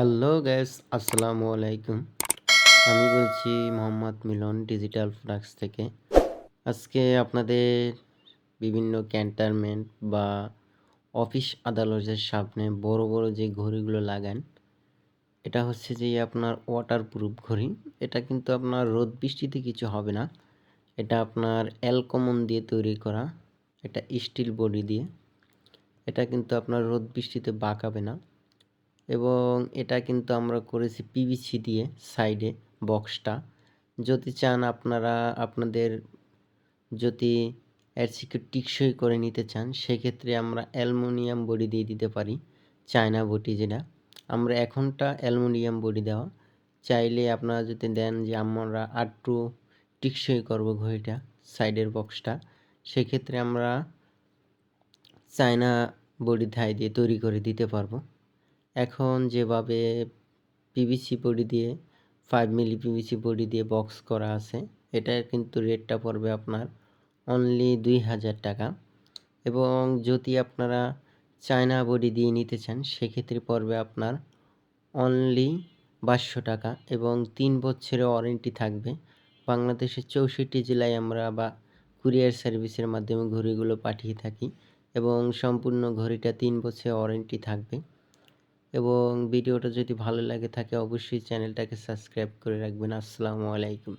Hello gas আসসালামু আলাইকুম আমি বলছি মোহাম্মদ মিলন ডিজিটাল প্রোডাক্টস থেকে। আজকে আপনাদের বিভিন্ন ক্যান্টারমেন্ট বা অফিস আদালতের সামনে বড় বড় যে ঘড়িগুলো লাগান, এটা হচ্ছে যে আপনার ওয়াটার প্রুফ ঘড়ি। এটা কিন্তু আপনার রোদ বৃষ্টিতে কিছু হবে না। এটা আপনার অ্যালকমন দিয়ে তৈরি করা, এটা স্টিল বডি দিয়ে। এটা কিন্তু আপনার রোদ বৃষ্টিতে বাঁকাবে না। এবং এটা কিন্তু আমরা করেছি পিভিসি দিয়ে সাইডে বক্সটা যদি চান আপনারা, আপনাদের যদি এর থেকে টিকসই করে নিতে চান, সেক্ষেত্রে আমরা অ্যালুমিনিয়াম বডি দিয়ে দিতে পারি, চায়না বডি যেটা। আমরা এখনটা অ্যালুমিনিয়াম বডি দেওয়া। চাইলে আপনারা যদি দেন যে আমরা আটটু টিকসই করব ঘড়িটা সাইডের বক্সটা সেক্ষেত্রে আমরা চায়না বডি ধাই দিয়ে তৈরি করে দিতে পারব। এখন যেভাবে পিভিসি বডি দিয়ে ফাইভ মিলি পিভিসি বডি দিয়ে বক্স করা আছে এটার কিন্তু রেটটা পড়বে আপনার অনলি দুই হাজার টাকা। এবং যদি আপনারা চায়না বডি দিয়ে নিতে চান, সেক্ষেত্রে পড়বে আপনার অনলি বাইশশো টাকা এবং তিন বছরের ওয়ারেন্টি থাকবে। বাংলাদেশের চৌষট্টি জেলায় আমরা বা কুরিয়ার সার্ভিসের মাধ্যমে ঘড়িগুলো পাঠিয়ে থাকি এবং সম্পূর্ণ ঘড়িটা তিন বছর ওয়ারেন্টি থাকবে। এবং ভিডিওটা যদি ভালো লাগে থাকে অবশ্যই চ্যানেলটাকে সাবস্ক্রাইব করে রাখবেন। আসসালামু আলাইকুম।